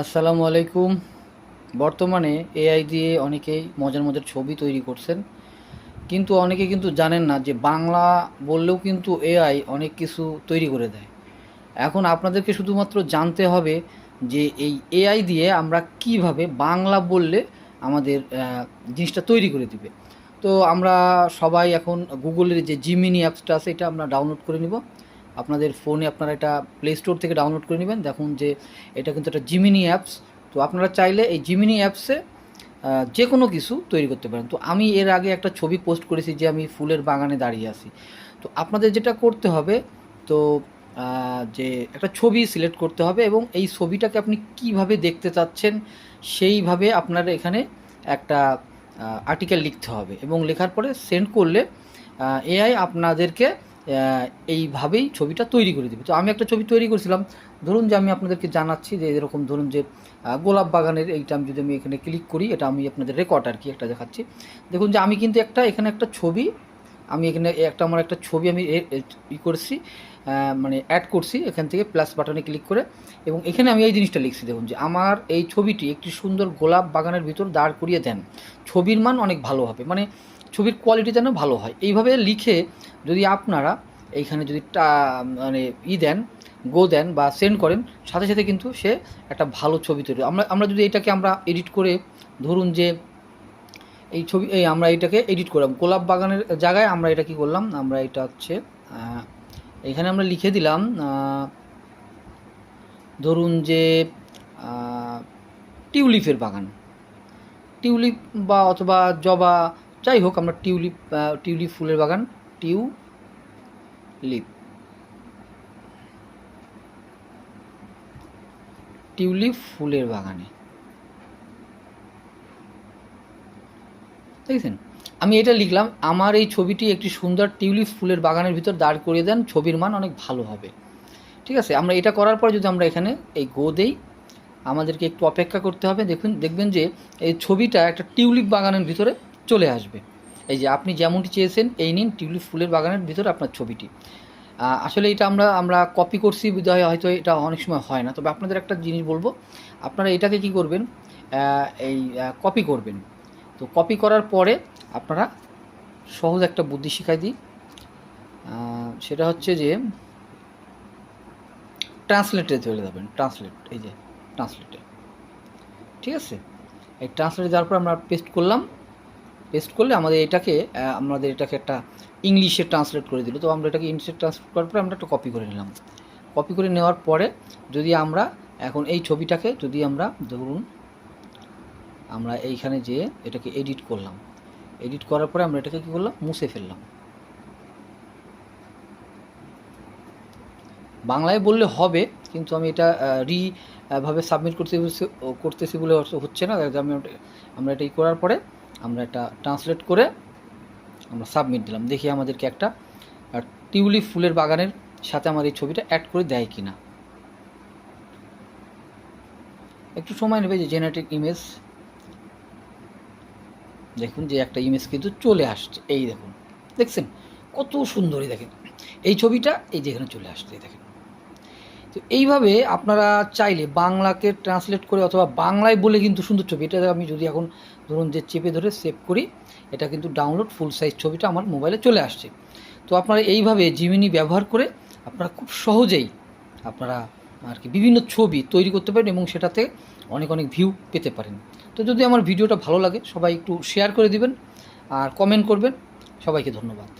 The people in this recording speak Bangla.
আসসালামু আলাইকুম। বর্তমানে এআই দিয়ে অনেকেই মজার মজার ছবি তৈরি করছেন। কিন্তু অনেকে কিন্তু জানেন না যে বাংলা বললেও কিন্তু এআই অনেক কিছু তৈরি করে দেয়। এখন আপনাদেরকে শুধুমাত্র জানতে হবে যে এই এআই দিয়ে আমরা কীভাবে বাংলা বললে আমাদের জিনিসটা তৈরি করে দিবে। তো আমরা সবাই এখন গুগলের যে জিমিনি অ্যাপসটা আছে, এটা আমরা ডাউনলোড করে নিব। আপনাদের ফোনে আপনারা এটা প্লে স্টোর থেকে ডাউনলোড করে নেবেন। দেখুন যে এটা কিন্তু একটা জিমিনি অ্যাপস তো আপনারা চাইলে এই জিমিনি অ্যাপসে যে কোনো কিছু তৈরি করতে পারেন। তো আমি এর আগে একটা ছবি পোস্ট করেছি যে আমি ফুলের বাগানে দাঁড়িয়ে আছি। তো আপনাদের যেটা করতে হবে, তো যে একটা ছবি সিলেক্ট করতে হবে এবং এই ছবিটাকে আপনি কীভাবে দেখতে চাচ্ছেন, সেইভাবে আপনার এখানে একটা আর্টিকেল লিখতে হবে। এবং লেখার পরে সেন্ড করলে এআই আপনাদেরকে এইভাবেই ছবিটা তৈরি করে দেবে। তো আমি একটা ছবি তৈরি করেছিলাম। ধরুন যে আমি আপনাদেরকে জানাচ্ছি যে এরকম ধরুন যে গোলাপ বাগানের এইটা আমি যদি আমি এখানে ক্লিক করি, এটা আমি আপনাদের রেকর্ড আর কি একটা দেখাচ্ছি। দেখুন যে আমি কিন্তু একটা, এখানে একটা ছবি, আমি এখানে একটা, আমার একটা ছবি আমি ই করছি মানে অ্যাড করছি এখান থেকে প্লাস বাটনে ক্লিক করে। এবং এখানে আমি এই জিনিসটা লিখছি, দেখুন যে আমার এই ছবিটি একটি সুন্দর গোলাপ বাগানের ভিতর দাঁড় করিয়ে দেন। ছবির মান অনেক ভালো হবে। মানে ছবির কোয়ালিটি যেন ভালো হয়। এইভাবে লিখে যদি আপনারা এইখানে যদি টা- মানে ই দেন গো দেন বা সেন্ড করেন, সাথে সাথে কিন্তু সে একটা ভালো ছবি তৈরি আমরা আমরা যদি এটাকে আমরা এডিট করে ধরুন যে এই ছবি, এই আমরা এটাকে এডিট করলাম। গোলাপ বাগানের জায়গায় আমরা এটা কি করলাম? আমরা এটা হচ্ছে এখানে আমরা লিখে দিলাম ধরুন যে টিউলিপের বাগান। টিউলিপ বা অথবা জবা যাই হোক আমরা টিউলিপ টিউলিপ ফুলের বাগান, টিউলিপ। টিউলিপ ফুলের বাগানে। দেখছেন? আমি এটা লিখলাম, আমার এই ছবিটি একটি সুন্দর টিউলিপ ফুলের বাগানের ভিতর দাঁড় করিয়ে দেন, ছবির মান অনেক ভালো হবে। ঠিক আছে, আমরা এটা করার পর যদি আমরা এখানে এই গো দেই, আমাদেরকে একটু অপেক্ষা করতে হবে। দেখুন, দেখবেন যে এই ছবিটা একটা টিউলিপ বাগানের ভিতরে চলে আসবে। এই যে আপনি যেমনটি চেয়েছেন, এই নিন টিউলিপ ফুলের বাগানের ভিতরে আপনার ছবিটি। আসলে এটা আমরা আমরা কপি করছি, বিধায় হয়তো এটা অনেক সময় হয় না। তবে আপনাদের একটা জিনিস বলব, আপনারা এটাকে কি করবেন এই কপি করবেন। তো কপি করার পরে আপনারা সহজ একটা বুদ্ধি শিখাই দিই সেটা হচ্ছে যে ট্রান্সলেটে চলে যাবেন ট্রান্সলেট এই যে ট্রান্সলেটে ঠিক আছে? এই ট্রান্সলেটে যাওয়ার পর আমরা পেস্ট করলাম। পেস্ট করলে আমাদের এটাকে আমাদের এটাকে একটা ইংলিশে ট্রান্সলেট করে দিল। তো আমরা এটাকে ইংলিশে ট্রান্সলেট করার পরে আমরা একটা কপি করে নিলাম। কপি করে নেওয়ার পরে যদি আমরা এখন এই ছবিটাকে যদি আমরা ধরুন, আমরা এইখানে যে এটাকে এডিট করলাম এডিট করার পরে আমরা এটাকে কী করলাম? মুছে ফেললাম। বাংলায় বললে হবে, কিন্তু আমি এটা রি ভাবে সাবমিট করতে করতেছি বলে হচ্ছে- না। আমরা এটা ই করার পরে আমরা এটা ট্রান্সলেট করে আমরা সাবমিট দিলাম। দেখি আমাদেরকে একটা টিউলিপ ফুলের বাগানের সাথে আমার এই ছবিটা অ্যাড করে দেয় কি না একটু সময় নেবে যে জেনারেটিক ইমেজ দেখুন যে একটা ইমেজ কিন্তু চলে আসছে। এই দেখুন, দেখছেন? কত সুন্দরই দেখেন। এই ছবিটা এই যেখানে চলে আসছে দেখেন। তো এইভাবে আপনারা চাইলে বাংলাকে ট্রান্সলেট করে অথবা বাংলায় বলে কিন্তু সুন্দর ছবি। এটা আমি যদি এখন ধরুন যে চেপে ধরে সেভ করি, এটা কিন্তু ডাউনলোড ফুল সাইজ ছবিটা আমার মোবাইলে চলে আসছে। তো আপনারা এইভাবে জিমিনি ব্যবহার করে আপনারা খুব সহজেই আপনারা আর কি বিভিন্ন ছবি তৈরি করতে পারেন এবং সেটাতে অনেক অনেক ভিউ পেতে পারেন। তো যদি আমার ভিডিওটা ভালো লাগে, সবাই একটু শেয়ার করে দিবেন আর কমেন্ট করবেন। সবাইকে ধন্যবাদ।